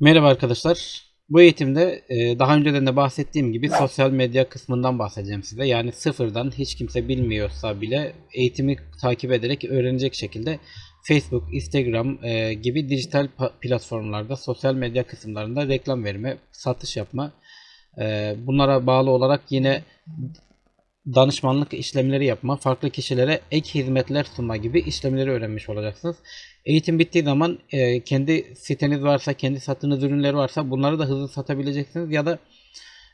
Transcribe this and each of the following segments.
Merhaba arkadaşlar. Bu eğitimde e, daha önceden de bahsettiğim gibi sosyal medya kısmından bahsedeceğim size. Yani sıfırdan hiç kimse bilmiyorsa bile eğitimi takip ederek öğrenecek şekilde Facebook, Instagram e, gibi dijital platformlarda sosyal medya kısımlarında reklam verme, satış yapma, e, bunlara bağlı olarak yine danışmanlık işlemleri yapma, farklı kişilere ek hizmetler sunma gibi işlemleri öğrenmiş olacaksınız. Eğitim bittiği zaman e, kendi siteniz varsa, kendi sattığınız ürünler varsa bunları da hızlı satabileceksiniz ya da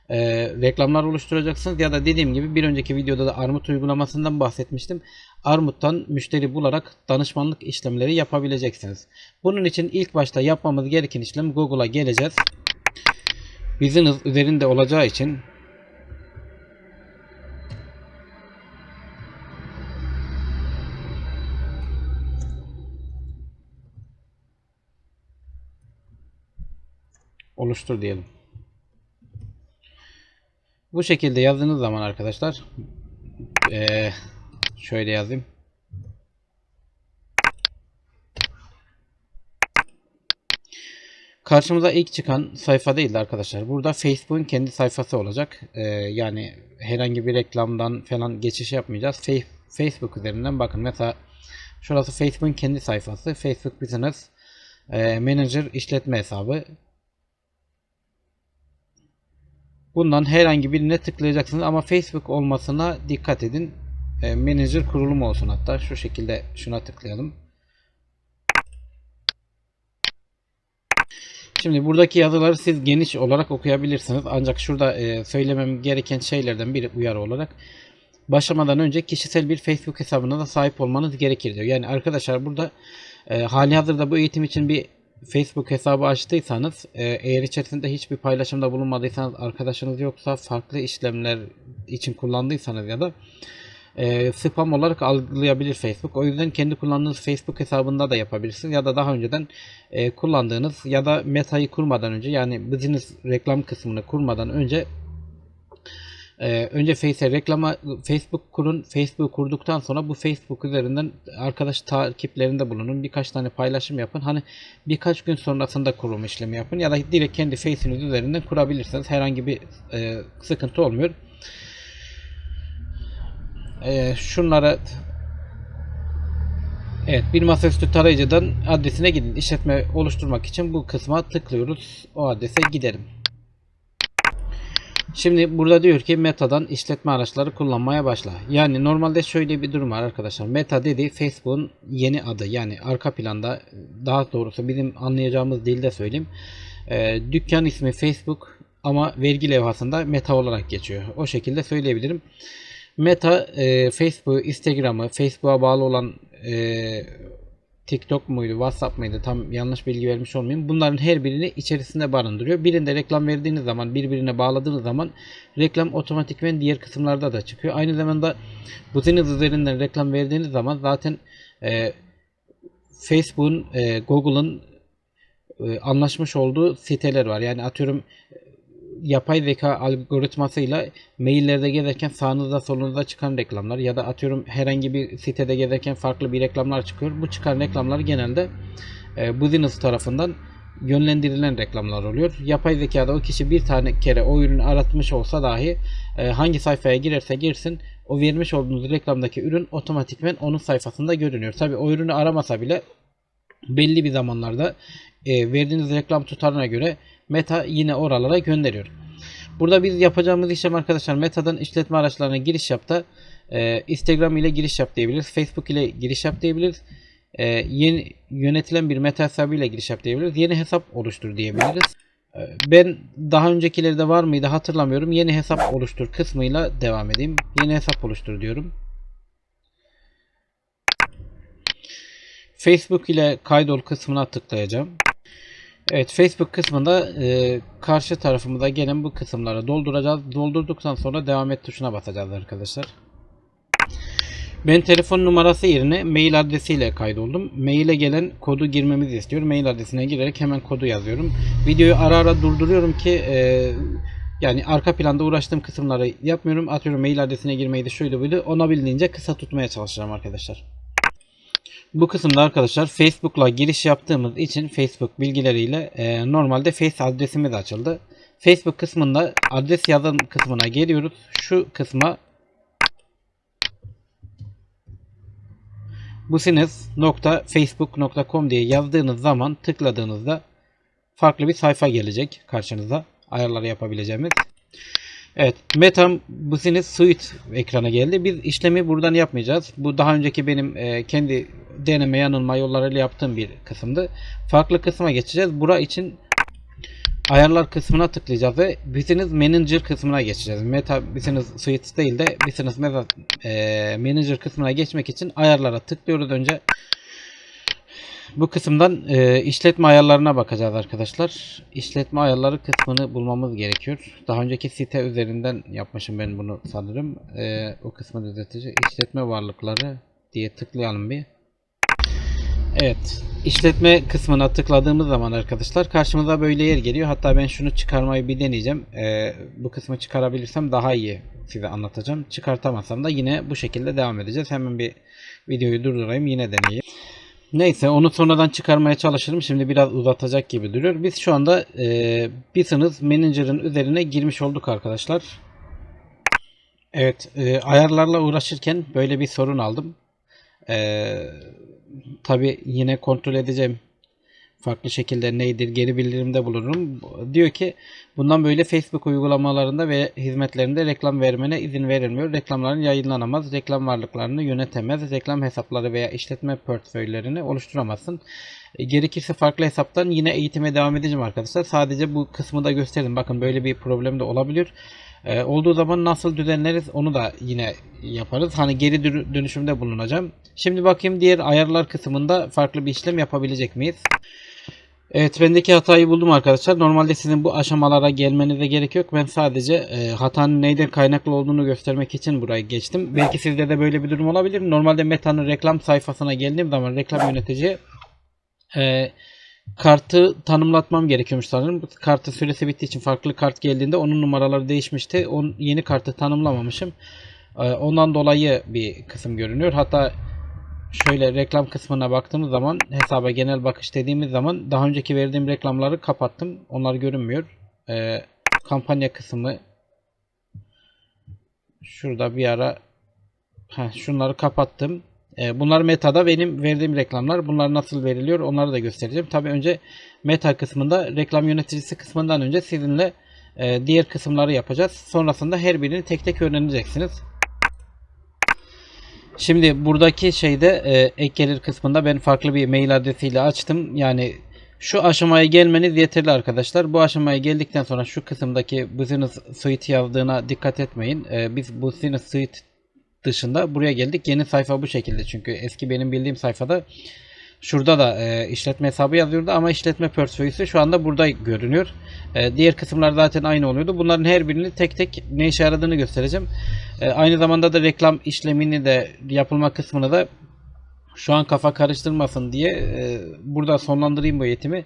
e, reklamlar oluşturacaksınız ya da dediğim gibi bir önceki videoda da Armut uygulamasından bahsetmiştim. Armut'tan müşteri bularak danışmanlık işlemleri yapabileceksiniz. Bunun için ilk başta yapmamız gereken işlem Google'a geleceğiz. Business üzerinde olacağı için oluştur diyelim. Bu şekilde yazdığınız zaman arkadaşlar eee, şöyle yazayım. Karşımıza ilk çıkan sayfa değildi arkadaşlar. Burada Facebook'un kendi sayfası olacak. Eee, yani herhangi bir reklamdan falan geçiş yapmayacağız. Facebook üzerinden bakın mesela şurası Facebook'un kendi sayfası. Facebook Business eee, Manager işletme hesabı. Bundan herhangi birine tıklayacaksınız ama Facebook olmasına dikkat edin. E, manager kurulumu olsun hatta. Şu şekilde şuna tıklayalım. Şimdi buradaki yazıları siz geniş olarak okuyabilirsiniz. Ancak şurada e, söylemem gereken şeylerden biri uyarı olarak başlamadan önce kişisel bir Facebook hesabına da sahip olmanız gerekir diyor. Yani arkadaşlar burada e, hali hazırda bu eğitim için bir Facebook hesabı açtıysanız e, eğer içerisinde hiçbir paylaşımda bulunmadıysanız arkadaşınız yoksa farklı işlemler için kullandıysanız ya da e, spam olarak algılayabilir Facebook. O yüzden kendi kullandığınız Facebook hesabında da yapabilirsiniz ya da daha önceden e, kullandığınız ya da metayı kurmadan önce yani business reklam kısmını kurmadan önce ee, önce Face'e reklama Facebook kurun. Facebook kurduktan sonra bu Facebook üzerinden arkadaş takiplerinde bulunun. Birkaç tane paylaşım yapın. Hani birkaç gün sonrasında kurum işlemi yapın ya da direkt kendi Face'iniz üzerinden kurabilirsiniz. Herhangi bir e, sıkıntı olmuyor. E, şunlara Evet, bir masaüstü tarayıcıdan adresine gidin. İşletme oluşturmak için bu kısma tıklıyoruz. O adrese gidelim. Şimdi burada diyor ki Meta'dan işletme araçları kullanmaya başla. Yani normalde şöyle bir durum var arkadaşlar. Meta dedi Facebook'un yeni adı. Yani arka planda daha doğrusu bizim anlayacağımız dilde söyleyeyim. Ee, dükkan ismi Facebook ama vergi levhasında Meta olarak geçiyor. O şekilde söyleyebilirim. Meta e, Facebook, Instagram'ı, Facebook'a bağlı olan e, TikTok muydu, WhatsApp mıydı tam yanlış bilgi vermiş olmayayım. Bunların her birini içerisinde barındırıyor. Birinde reklam verdiğiniz zaman, birbirine bağladığınız zaman reklam otomatikmen diğer kısımlarda da çıkıyor. Aynı zamanda business üzerinden reklam verdiğiniz zaman zaten e, Facebook'un, e, Google'ın e, anlaşmış olduğu siteler var. Yani atıyorum yapay zeka algoritmasıyla maillerde gezerken sağınızda solunuzda çıkan reklamlar ya da atıyorum herhangi bir sitede gezerken farklı bir reklamlar çıkıyor. Bu çıkan reklamlar genelde e, business tarafından yönlendirilen reklamlar oluyor. Yapay zekada o kişi bir tane kere o ürünü aratmış olsa dahi e, hangi sayfaya girerse girsin o vermiş olduğunuz reklamdaki ürün otomatikmen onun sayfasında görünüyor. Tabi o ürünü aramasa bile belli bir zamanlarda e, verdiğiniz reklam tutarına göre Meta yine oralara gönderiyor. Burada biz yapacağımız işlem arkadaşlar Meta'dan işletme araçlarına giriş yap da e, Instagram ile giriş yap diyebiliriz. Facebook ile giriş yap diyebiliriz. E, yeni yönetilen bir Meta hesabı ile giriş yap diyebiliriz. Yeni hesap oluştur diyebiliriz. E, ben daha öncekilerde var mıydı hatırlamıyorum. Yeni hesap oluştur kısmıyla devam edeyim. Yeni hesap oluştur diyorum. Facebook ile kaydol kısmına tıklayacağım. Evet Facebook kısmında e, karşı tarafımıza gelen bu kısımları dolduracağız. Doldurduktan sonra devam et tuşuna basacağız arkadaşlar. Ben telefon numarası yerine mail adresiyle kaydoldum. Maile gelen kodu girmemizi istiyor. Mail adresine girerek hemen kodu yazıyorum. Videoyu ara ara durduruyorum ki e, yani arka planda uğraştığım kısımları yapmıyorum. Atıyorum mail adresine girmeyi de şöyle buydu. Ona bildiğince kısa tutmaya çalışacağım arkadaşlar. Bu kısımda arkadaşlar Facebook'la giriş yaptığımız için Facebook bilgileriyle e, normalde Face adresimiz açıldı. Facebook kısmında adres yazım kısmına geliyoruz. Şu kısma busines.facebook.com diye yazdığınız zaman tıkladığınızda farklı bir sayfa gelecek karşınıza. Ayarları yapabileceğimiz. Evet, Meta Business Suite ekrana geldi. Biz işlemi buradan yapmayacağız. Bu daha önceki benim e, kendi deneme yanılma yollarıyla yaptığım bir kısımdı. Farklı kısma geçeceğiz. Bura için ayarlar kısmına tıklayacağız ve Business Manager kısmına geçeceğiz. Meta Business Suite değil de Business e, Manager kısmına geçmek için ayarlara tıklıyoruz önce. Bu kısımdan e, işletme ayarlarına bakacağız arkadaşlar. İşletme ayarları kısmını bulmamız gerekiyor. Daha önceki site üzerinden yapmışım ben bunu sanırım. E, o kısmı düzelteceğiz. İşletme varlıkları diye tıklayalım bir. Evet. işletme kısmına tıkladığımız zaman arkadaşlar karşımıza böyle yer geliyor. Hatta ben şunu çıkarmayı bir deneyeceğim. E, bu kısmı çıkarabilirsem daha iyi size anlatacağım. Çıkartamazsam da yine bu şekilde devam edeceğiz. Hemen bir videoyu durdurayım yine deneyeyim. Neyse onu sonradan çıkarmaya çalışırım. Şimdi biraz uzatacak gibi duruyor. Biz şu anda e, Business Manager'ın üzerine girmiş olduk arkadaşlar. Evet e, ayarlarla uğraşırken böyle bir sorun aldım. E, Tabi yine kontrol edeceğim. Farklı şekilde neydir geri bildirimde bulunurum. Diyor ki bundan böyle Facebook uygulamalarında ve hizmetlerinde reklam vermene izin verilmiyor. Reklamların yayınlanamaz. Reklam varlıklarını yönetemez. Reklam hesapları veya işletme portföylerini oluşturamazsın. E, Gerekirse farklı hesaptan yine eğitime devam edeceğim arkadaşlar. Sadece bu kısmı da gösterdim. Bakın böyle bir problem de olabilir. Ee, olduğu zaman nasıl düzenleriz onu da yine yaparız. Hani geri dönü- dönüşümde bulunacağım. Şimdi bakayım diğer ayarlar kısmında farklı bir işlem yapabilecek miyiz? Evet bendeki hatayı buldum arkadaşlar. Normalde sizin bu aşamalara gelmenize gerek yok. Ben sadece e, hatanın neyden kaynaklı olduğunu göstermek için buraya geçtim. Belki sizde de böyle bir durum olabilir. Normalde Meta'nın reklam sayfasına geldiğim zaman reklam yönetici e, kartı tanımlatmam gerekiyormuş sanırım. Kartın süresi bittiği için farklı kart geldiğinde onun numaraları değişmişti. On, yeni kartı tanımlamamışım. Ee, Ondan dolayı bir kısım görünüyor. Hatta şöyle reklam kısmına baktığımız zaman hesaba genel bakış dediğimiz zaman daha önceki verdiğim reklamları kapattım. Onlar görünmüyor. Ee, kampanya kısmı şurada bir ara Heh, şunları kapattım. Ee, bunlar metada benim verdiğim reklamlar. Bunlar nasıl veriliyor onları da göstereceğim. Tabii önce meta kısmında reklam yöneticisi kısmından önce sizinle e, diğer kısımları yapacağız. Sonrasında her birini tek tek öğreneceksiniz. Şimdi buradaki şeyde e, ek gelir kısmında ben farklı bir mail adresiyle açtım. Yani şu aşamaya gelmeniz yeterli arkadaşlar. Bu aşamaya geldikten sonra şu kısımdaki Business Suite yazdığına dikkat etmeyin. E, biz Business Suite dışında buraya geldik. Yeni sayfa bu şekilde çünkü eski benim bildiğim sayfada şurada da e, işletme hesabı yazıyordu ama işletme portföyüsü şu anda burada görünüyor. E, diğer kısımlar zaten aynı oluyordu. Bunların her birini tek tek ne işe yaradığını göstereceğim. E, aynı zamanda da reklam işlemini de yapılma kısmını da şu an kafa karıştırmasın diye e, burada sonlandırayım bu eğitimi.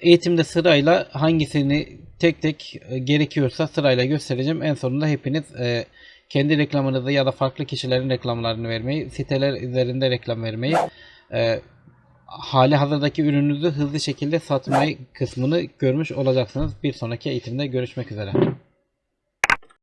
Eğitimde sırayla hangisini tek tek e, gerekiyorsa sırayla göstereceğim. En sonunda hepiniz e, kendi reklamınızı ya da farklı kişilerin reklamlarını vermeyi, siteler üzerinde reklam vermeyi, e, hali hazırdaki ürününüzü hızlı şekilde satmayı kısmını görmüş olacaksınız. Bir sonraki eğitimde görüşmek üzere.